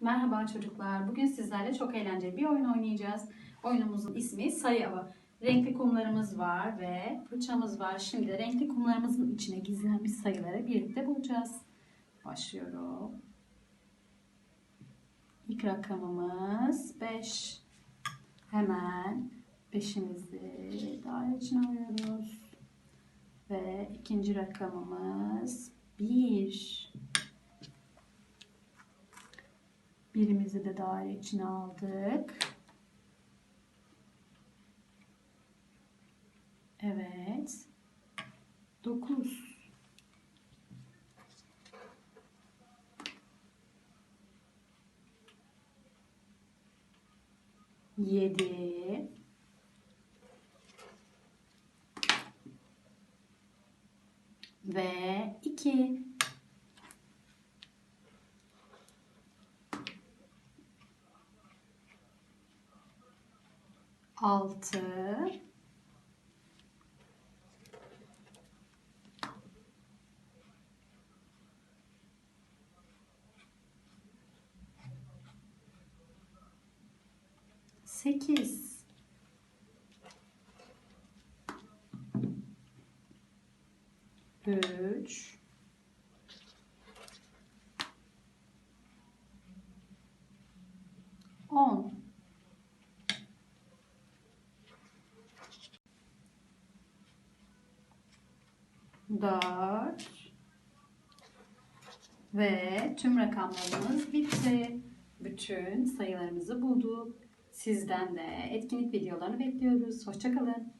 Merhaba çocuklar. Bugün sizlerle çok eğlenceli bir oyun oynayacağız. Oyunumuzun ismi sayı avı. Renkli kumlarımız var ve fırçamız var. Şimdi renkli kumlarımızın içine gizlenmiş sayıları birlikte bulacağız. Başlıyorum. İlk rakamımız 5. Hemen 5'imizi daire içine alıyoruz. Ve ikinci rakamımız 1. Birimizi de daire içine aldık. Evet. 9. Yedi. Ve iki. Altı. Sekiz. Üç. On. Dört. Ve tüm rakamlarımız bitti. Bütün sayılarımızı bulduk. Sizden de etkinlik videolarını bekliyoruz. Hoşçakalın.